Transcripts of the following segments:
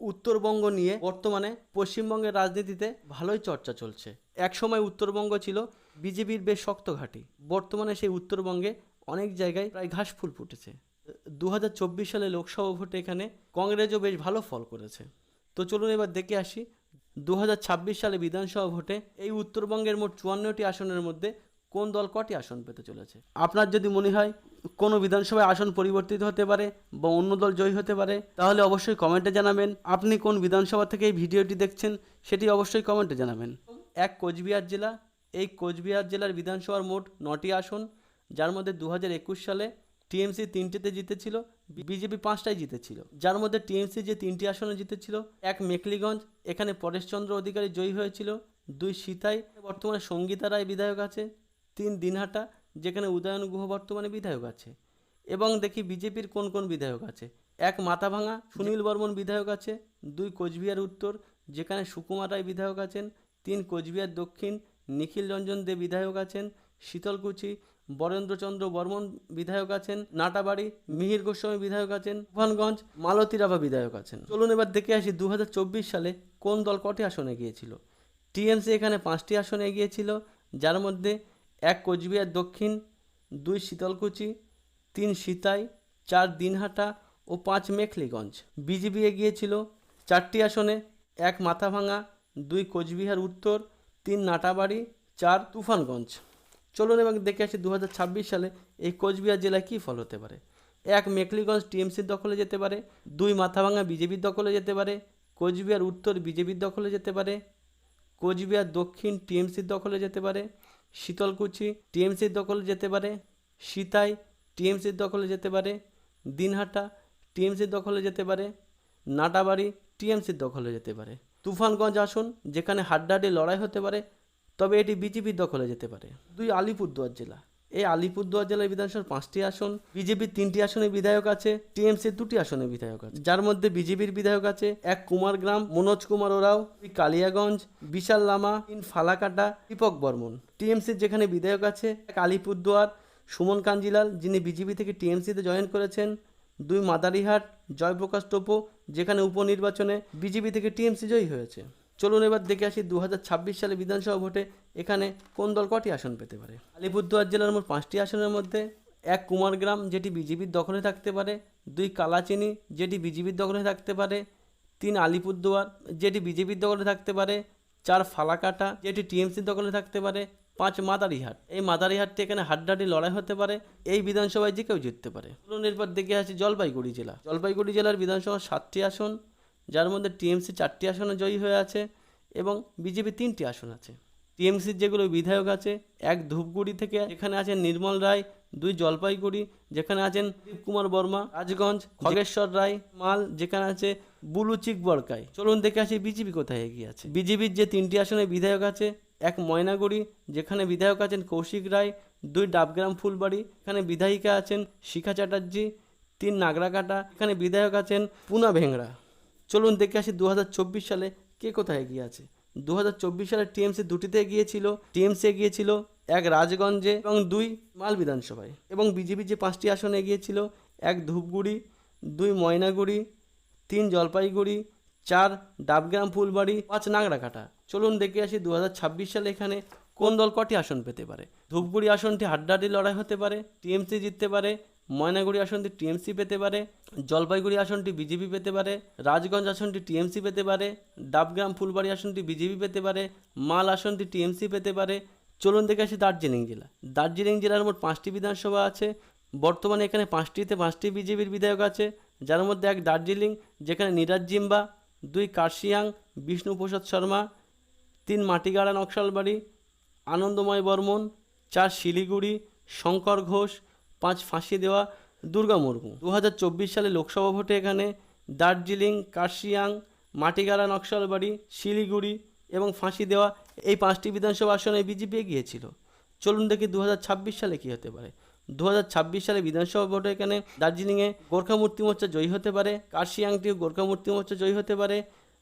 উত্তরবঙ্গ নিয়ে বর্তমানে পশ্চিমবঙ্গের রাজনীতিতে ভালোই চর্চা চলছে। একসময় উত্তরবঙ্গ ছিল বিজেপির বেশ শক্ত ঘাঁটি। বর্তমানে সেই উত্তরবঙ্গে অনেক জায়গায় প্রায় ঘাস ফুল ফুটেছে। দু হাজার চব্বিশ সালে লোকসভা ভোটে এখানে কংগ্রেসও বেশ ভালো ফল করেছে। তো চলুন এবার দেখে আসি দু হাজার ছাব্বিশ সালে বিধানসভা ভোটে এই উত্তরবঙ্গের মোট চুয়ান্নটি আসনের মধ্যে কোন দল কটি আসন পেতে চলেছে? আপনার যদি মনে হয় কোনো বিধানসভায় আসন পরিবর্তিত হতে পারে বা অন্য দল জয়ী হতে পারে, তাহলে অবশ্যই কমেন্টে জানাবেন। আপনি কোন বিধানসভা থেকে এই ভিডিওটি দেখছেন, সেটি অবশ্যই কমেন্টে জানাবেন। এক কোচবিহার জেলা, এই কোচবিহার জেলার বিধানসভার মোট নটি আসন, যার মধ্যে দু হাজার একুশ সালে টিএমসি তিনটেতে জিতেছিল, বিজেপি পাঁচটায় জিতেছিল। যার মধ্যে টিএমসি যে তিনটি আসনে জিতেছিল, এক মেকলিগঞ্জ এখানে পরেশচন্দ্র অধিকারী জয়ী হয়েছিল, দুই সীতাই, বর্তমানে সঙ্গীতা রায় বিধায়ক আছে তিন দিনহাটা, যেখানে উদয়ন গুহ বর্তমানে বিধায়ক আছে। এবং দেখি বিজেপির কোন কোন বিধায়ক আছে? এক মাথাভাঙা, সুনীল বর্মন বিধায়ক আছে, দুই কোচবিহার উত্তর, যেখানে সুকুমার রায় বিধায়ক আছেন, তিন কোচবিহার দক্ষিণ, নিখিল রঞ্জন দে বিধায়ক আছেন শীতলকুচি বরেন্দ্রচন্দ্র বর্মন বিধায়ক আছেন, নাটাবাড়ি, মিহির গোস্বামী বিধায়ক আছেন তুফানগঞ্জ মালতী রাভা বিধায়ক আছেন। চলুন এবার দেখে আসি দু হাজার চব্বিশ সালে কোন দল কটি আসনে গিয়েছিল। টিএমসি এখানে পাঁচটি আসনে এগিয়েছিল যার মধ্যে এক কোচবিহার দক্ষিণ, দুই শীতলকুচি, তিন সিতাই, চার দিনহাটা ও পাঁচ মেখলিগঞ্জ। বিজেপি এগিয়েছিল চারটি আসনে, এক মাথাভাঙা, দুই কোচবিহার উত্তর, তিন নাটাবাড়ি, চার তুফানগঞ্জ। চলুন এবং দেখে আসি দু হাজার ছাব্বিশ সালে এই কোচবিহার জেলায় কী ফল হতে পারে। এক মেকলিগঞ্জ টিএমসির দখলে যেতে পারে, দুই মাথাভাঙা বিজেপির দখলে যেতে পারে, কোচবিহার উত্তর বিজেপির দখলে যেতে পারে, কোচবিহার দক্ষিণ টিএমসির দখলে যেতে পারে শীতলকুচি টিএমসির দখলে যেতে পারে, সিতাই টিএমসির দখলে যেতে পারে, দিনহাটা টিএমসির দখলে যেতে পারে, নাটাবাড়ি টিএমসির দখলে যেতে পারে। তুফানগঞ্জ আসুন, যেখানে হাড্ডাহাড্ডি লড়াই হতে পারে, তবে এটি বিজেপির দখলে যেতে পারে। দুই আলিপুরদুয়ার জেলা। এই আলিপুরদুয়ার জেলার বিধানসভার পাঁচটি আসন, বিজেপির তিনটি আসনে বিধায়ক আছে, টিএমসির দুটি আসনে বিধায়ক আছে। যার মধ্যে বিজেপির বিধায়ক আছে, এক কুমারগ্রাম মনোজ কুমার ওরাও কালিয়াগঞ্জ, বিশাল লামা, তিন ফালাকাটা, দীপক বর্মন। টিএমসির যেখানে বিধায়ক আছে, এক আলিপুরদুয়ার, সুমন কাঞ্জিলাল, যিনি বিজেপি থেকে টিএমসিতে জয়েন করেছেন, দুই মাদারিহাট, জয়প্রকাশ টোপো, যেখানে উপনির্বাচনে বিজেপি থেকে টিএমসি জয়ী হয়েছে। চলুন এবার দেখে আসি দু হাজার ছাব্বিশ সালে বিধানসভা ভোটে এখানে কোন দল কটি আসন পেতে পারে? আলিপুরদুয়ার জেলার মোট পাঁচটি আসনের মধ্যে এক কুমারগ্রাম, যেটি বিজেপির দখলে থাকতে পারে, দুই কালাচিনি, যেটি বিজেপির দখলে থাকতে পারে, তিন আলিপুরদুয়ার, যেটি বিজেপির দখলে থাকতে পারে, চার ফালাকাটা, যেটি টিএমসির দখলে থাকতে পারে, পাঁচ মাদারিহাট। এই মাদারিহাটটি এখানে হাড্ডাহাড্ডি লড়াই হতে পারে, এই বিধানসভায় যে কেউ জিততে পারে। এরপর দেখে আসি জলপাইগুড়ি জেলা। জলপাইগুড়ি জেলার বিধানসভার সাতটি আসন যার মধ্যে টিএমসি চারটি আসনে জয়ী হয়ে আছে এবং বিজেপি তিনটি আসন আছে। টিএমসির যেগুলো বিধায়ক আছে, এক ধূপগুড়ি থেকে এখানে আছেন নির্মল রায়, দুই জলপাইগুড়ি যেখানে আছেন কুমার বর্মা, রাজগঞ্জ, খগেশ্বর রায়, মাল যেখানে আছে বুলুচিক বড়কাই চলুন দেখে আসি বিজেপি কোথায় এগিয়ে আছে। বিজেপির যে তিনটি আসনে বিধায়ক আছে, এক ময়নাগুড়ি যেখানে বিধায়ক আছেন কৌশিক রায়, দুই ডাবগ্রাম ফুলবাড়ি এখানে বিধায়িকা আছেন শিখা চ্যাটার্জি, তিন নাগরাকাটা এখানে বিধায়ক আছেন পুনা ভেংরা। চলুন দেখে আসি দু হাজার চব্বিশ সালে কে কোথায় এগিয়ে আছে। দু হাজার চব্বিশ সালে টিএমসি দুটিতে এগিয়েছিল টিএমসি এগিয়েছিল এক রাজগঞ্জে এবং দুই মাল বিধানসভায়। এবং বিজেপি যে পাঁচটি আসনে এগিয়েছিল এক ধূপগুড়ি, দুই ময়নাগুড়ি, তিন জলপাইগুড়ি, চার ডাবগ্রাম ফুলবাড়ি, পাঁচ নাগরাকাটা চলুন দেখে আসি দু হাজার ছাব্বিশ সালে এখানে কোন দল কটি আসন পেতে পারে। ধূপগুড়ি আসনটি হাড্ডাহাড্ডি লড়াই হতে পারে, টিএমসি জিততে পারে ময়নাগুড়ি আসনটি টিএমসি পেতে পারে, জলপাইগুড়ি আসনটি বিজেপি পেতে পারে, রাজগঞ্জ আসনটি টিএমসি পেতে পারে, ডাবগ্রাম ফুলবাড়ি আসনটি বিজেপি পেতে পারে, মাল আসনটি টিএমসি পেতে পারে, চলুন দেখে আসি দার্জিলিং জেলা। দার্জিলিং জেলার মোট পাঁচটি বিধানসভা আছে, বর্তমানে এখানে পাঁচটিতে পাঁচটি বিজেপির বিধায়ক আছে, যার মধ্যে এক দার্জিলিং, যেখানে নিরাজ জিম্বা, দুই কার্শিয়াং বিষ্ণুপ্রসাদ শর্মা, তিন মাটিগাড়া নকশালবাড়ি, আনন্দময় বর্মন, চার শিলিগুড়ি, শঙ্কর ঘোষ পাঁচ ফাঁসি দেওয়া দুর্গা মুর্মু। দু সালে লোকসভা ভোটে এখানে দার্জিলিং, কার্শিয়াং মাটিগাড়া নকশালবাড়ি, শিলিগুড়ি এবং ফাঁসি দেওয়া এই পাঁচটি বিধানসভা আসনে বিজেপি এগিয়েছিল চলুন দেখি দু হাজার ছাব্বিশ সালে কী হতে পারে। দু হাজার ছাব্বিশ সালে বিধানসভা ভোটে এখানে দার্জিলিংয়ে গোর্খা মূর্তি মোর্চা জয়ী হতে পারে, কার্শিয়াংটিও গোর্খা মূর্তি মোর্চা জয়ী হতে পারে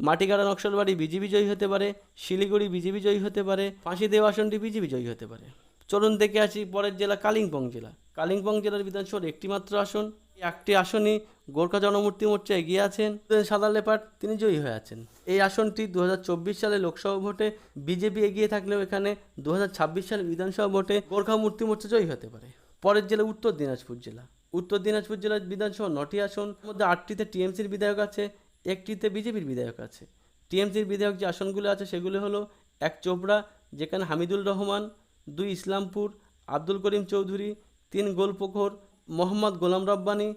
মাটিগাড়া নকশালবাড়ি বিজেপি জয়ী হতে পারে, শিলিগুড়ি বিজেপি জয়ী হতে পারে, ফাঁসি দেওয়া আসনটি বিজেপি জয়ী হতে পারে। চলুন দেখে আসি পরের জেলা, কালিম্পং জেলা। কালিম্পং জেলার বিধানসভার একটি মাত্র আসন একটি আসনই গোর্খা জনমূর্তি মোর্চা এগিয়ে আছেন। সাদা লেপাট, তিনি জয়ী হয়ে আছেন। এই আসনটি দু হাজার চব্বিশ সালে লোকসভা ভোটে বিজেপি এগিয়ে থাকলেও এখানে দু হাজার ছাব্বিশ সালে বিধানসভা ভোটে গোর্খা মূর্তি মোর্চা জয়ী হতে পারে। পরের জেলা উত্তর দিনাজপুর জেলা। উত্তর দিনাজপুর জেলার বিধানসভা নটি আসন। মধ্যে আটটিতে টিএমসির বিধায়ক আছে, একটিতে বিজেপির বিধায়ক আছে। টিএমসির বিধায়ক যে আসনগুলো আছে সেগুলো হলো এক চোপড়া, যেখানে হামিদুল রহমান, দুই ইসলামপুর, আব্দুল করিম চৌধুরী তিন গোলপুকুর মোহাম্মদ গোলাম রব্বানি,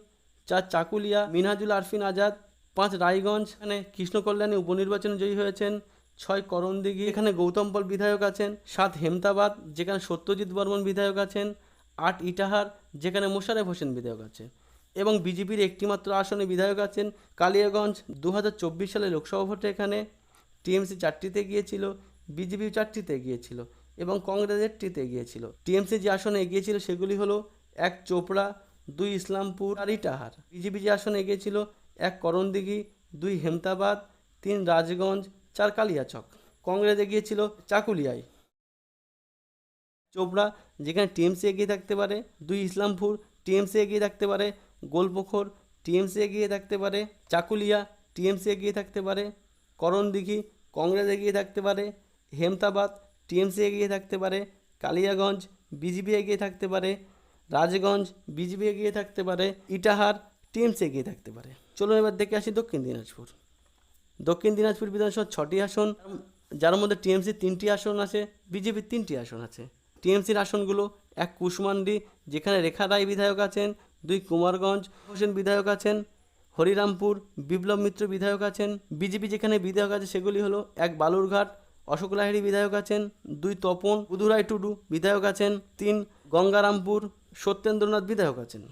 চার চাকুলিয়া, মিনহাজুল আরফিন আজাদ, পাঁচ রায়গঞ্জ, এখানে কৃষ্ণ কল্যাণী উপনির্বাচনে জয়ী হয়েছেন, ছয় করণদিঘি, এখানে গৌতম পল বিধায়ক আছেন, সাত হেমতাবাদ, যেখানে সত্যজিৎ বর্মন বিধায়ক আছেন, আট ইটাহার, যেখানে মোশারেফ হোসেন বিধায়ক আছেন এবং বিজেপির একটিমাত্র আসনে বিধায়ক আছেন কালিয়াগঞ্জ দু হাজার চব্বিশ সালে লোকসভা ভোটে এখানে টিএমসি চারটিতে গিয়েছিল বিজেপি চারটিতে গিয়েছিল। এবং কংগ্রেস একটিতে গিয়েছিল। টিএমসি যে আসনে এগিয়েছিল সেগুলি হলো এক চোপড়া, দুই ইসলামপুর আর ইটাহার বিজেপি যে আসনে এগিয়েছিল, এক করণদিঘি, দুই হেমতাবাদ, তিন রাজগঞ্জ, চার কালিয়াচক। কংগ্রেস এগিয়েছিল চাকুলিয়ায়। চোপড়া, যেখানে টিএমসি এগিয়ে থাকতে পারে, দুই ইসলামপুর, টিএমসি এগিয়ে থাকতে পারে, গোলপুখর, টিএমসি এগিয়ে থাকতে পারে, চাকুলিয়া, টিএমসি এগিয়ে থাকতে পারে, করণদিঘি, কংগ্রেস এগিয়ে থাকতে পারে, হেমতাবাদ টিএমসি এগিয়ে থাকতে পারে, কালিয়াগঞ্জ বিজেপি এগিয়ে থাকতে পারে, রাজগঞ্জ বিজেপি এগিয়ে থাকতে পারে, ইটাহার টিএমসি এগিয়ে থাকতে পারে। চলুন এবার দেখে আসি দক্ষিণ দিনাজপুর। দক্ষিণ দিনাজপুর বিধানসভার ছটি আসন, যার মধ্যে টিএমসির তিনটি আসন আছে বিজেপির তিনটি আসন আছে। টিএমসির আসনগুলো, এক কুশমান্ডি, যেখানে রেখা রায় বিধায়ক আছেন, দুই কুমারগঞ্জ হোসেন বিধায়ক আছেন, হরিরামপুর বিপ্লব মিত্র বিধায়ক আছেন, বিজেপি যেখানে বিধায়ক আছে সেগুলি হলো, এক বালুরঘাট অশোক লাহিড়ী বিধায়ক আছেন, দুই তপন বুধুরাই টুডু বিধায়ক আছেন, তিন গঙ্গারামপুর সত্যেন্দ্রনাথ বিধায়ক আছেন।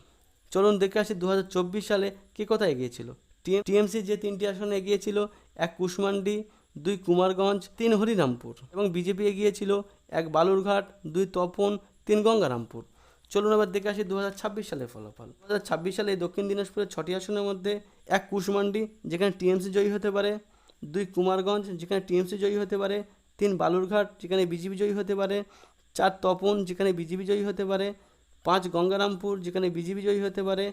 চলুন দেখে আসি দু হাজার চব্বিশ সালে কে কোথায় এগিয়েছিল। টিএমসি যে তিনটি আসনে এগিয়েছিল, এক কুশমান্ডি, দুই কুমারগঞ্জ, তিন হরিরামপুর এবং বিজেপি এগিয়েছিল, এক বালুরঘাট, দুই তপন, তিন গঙ্গারামপুর। চলুন এবার দেখে আসি দু হাজার ছাব্বিশ সালের ফলাফল। দু হাজার ছাব্বিশ সালে দক্ষিণ দিনাজপুরের ছটি আসনের মধ্যে এক কুশমান্ডি, যেখানে টিএমসি জয়ী হতে পারে দুই কুমারগঞ্জ, যেখানে টিএমসি জয়ী হতে পারে, তিন বালুরঘাট, যেখানে বিজেপি জয়ী হতে পারে, চার তপন, যেখানে বিজেপি জয়ী হতে পারে, পাঁচ গঙ্গারামপুর, যেখানে বিজেপি জয়ী হতে পারে,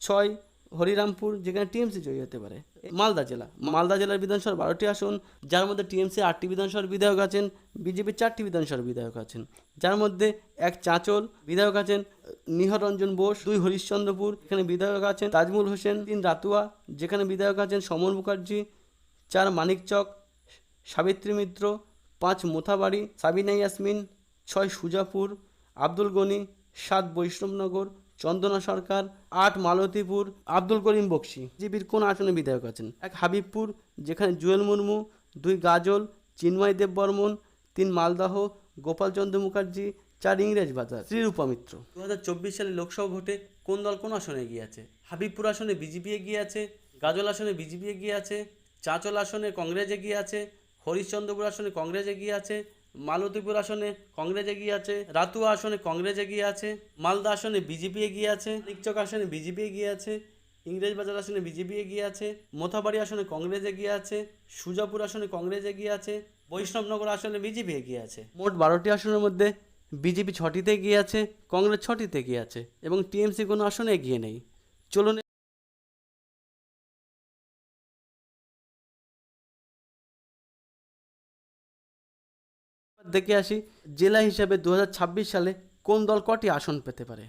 ছয় হরিরামপুর, যেখানে টিএমসি জয়ী হতে পারে। মালদা জেলা, মালদা জেলার বিধানসভার বারোটি আসন, যার মধ্যে টিএমসি আটটি বিধানসভার বিধায়ক আছেন বিজেপির চারটি বিধানসভার বিধায়ক আছেন। যার মধ্যে এক চাঁচল বিধায়ক আছেন নিহর রঞ্জন বোস, দুই হরিশ্চন্দ্রপুর এখানে বিধায়ক আছেন, তাজমুল হোসেন, তিন রাতুয়া, যেখানে বিধায়ক আছেন সমর মুখার্জি চার মানিকচক সাবিত্রী মিত্র, পাঁচ মোথাবাড়ি, সাবিনা ইয়াসমিন, ছয় সুজাপুর, আব্দুল গনি, সাত বৈষ্ণবনগর, চন্দনা সরকার, আট মালতীপুর, আব্দুল করিম বক্সি। বিজেপির কোন আসনে বিধায়ক আছেন? এক হাবিবপুর, যেখানে জুয়েল মুর্মু, দুই গাজল, চিন্ময় দেব বর্মন, তিন মালদাহ গোপালচন্দ্র মুখার্জি, চার ইংরেজ বাজার। শ্রীরূপা মিত্র। দু হাজার চব্বিশ সালে লোকসভা ভোটে কোন দল কোন আসনে এগিয়ে আছে? হাবিবপুর আসনে বিজেপি এগিয়ে আছে, গাজল আসনে বিজেপি এগিয়ে আছে চাঁচল আসনে কংগ্রেস এগিয়ে আছে হরিশ্চন্দ্রপুর আসনে কংগ্রেস এগিয়ে আছে মালতীপুর আসনে কংগ্রেস এগিয়ে আছে রাতুয়া আসনে কংগ্রেস এগিয়ে আছে মালদা আসনে বিজেপি এগিয়ে আছে নিকচক আসনে বিজেপি এগিয়ে আছে ইংরেজ বাজার আসনে বিজেপি এগিয়ে আছে মোথাবাড়ি আসনে কংগ্রেস এগিয়ে আছে সুজাপুর আসনে কংগ্রেস এগিয়ে আছে বৈষ্ণবনগর আসনে বিজেপি এগিয়ে আছে মোট বারোটি আসনের মধ্যে বিজেপি ছটিতে এগিয়ে আছে কংগ্রেস ছটিতে এগিয়ে আছে এবং টিএমসি কোনো আসনে এগিয়ে নেই চলুন দেখে আসি, জেলা হিসাবে দু হাজার ছাব্বিশ সালে কোন দল কটি আসন পেতে পারে?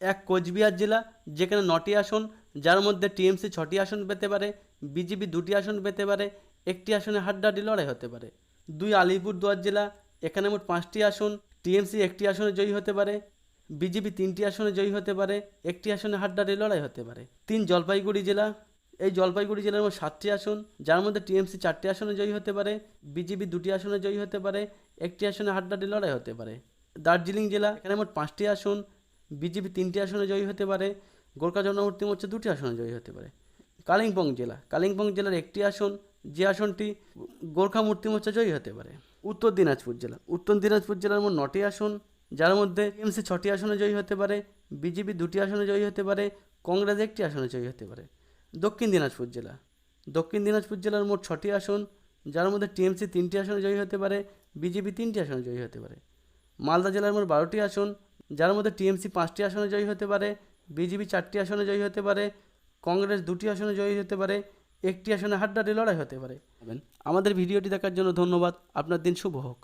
এক, কোচবিহার জেলা, যেখানে নটি আসন, যার মধ্যে টিএমসি ছটি আসন পেতে পারে, বিজেপি দুটি আসন পেতে পারে, একটি আসনে হাড্ডাহাড্ডি লড়াই হতে পারে। দুই, আলিপুরদুয়ার জেলা, এখানে মোট পাঁচটি আসন, টিএমসি একটি আসনে জয়ী হতে পারে, বিজেপি তিনটি আসনে জয়ী হতে পারে, একটি আসনে হাড্ডাহাড্ডি লড়াই হতে পারে। তিন, জলপাইগুড়ি জেলা এই জলপাইগুড়ি জেলার মোট সাতটি আসন, যার মধ্যে টিএমসি চারটি আসনে জয়ী হতে পারে, বিজেপি দুটি আসনে জয়ী হতে পারে, একটি আসনে হাড্ডাহাড্ডি লড়াই হতে পারে। দার্জিলিং জেলা এখানে মোট পাঁচটি আসন, বিজেপি তিনটি আসনে জয়ী হতে পারে, গোর্খা জনমূর্তি মোর্চা দুটি আসনে জয়ী হতে পারে। কালিম্পং জেলা, কালিম্পং জেলার একটি আসন, যে আসনটি গোর্খা মূর্তি মোর্চা জয়ী হতে পারে। উত্তর দিনাজপুর জেলা, উত্তর দিনাজপুর জেলার মোট নটি আসন, যার মধ্যে টিএমসি ছটি আসনে জয়ী হতে পারে, বিজেপি দুটি আসনে জয়ী হতে পারে, কংগ্রেস একটি আসনে জয়ী হতে পারে। দক্ষিণ দিনাজপুর জেলা। দক্ষিণ দিনাজপুর জেলার মোট ছটি আসন যার মধ্যে টিএমসি তিনটি আসনে জয়ী হতে পারে বিজেপি তিনটি আসনে জয়ী হতে পারে। মালদা জেলার মোট বারোটি আসন যার মধ্যে টিএমসি পাঁচটি আসনে জয়ী হতে পারে বিজেপি চারটি আসনে জয়ী হতে পারে কংগ্রেস দুটি আসনে জয়ী হতে পারে একটি আসনে হাড্ডাহাড্ডি লড়াই হতে পারে। আমাদের ভিডিওটি দেখার জন্য ধন্যবাদ। আপনার দিন শুভ হোক।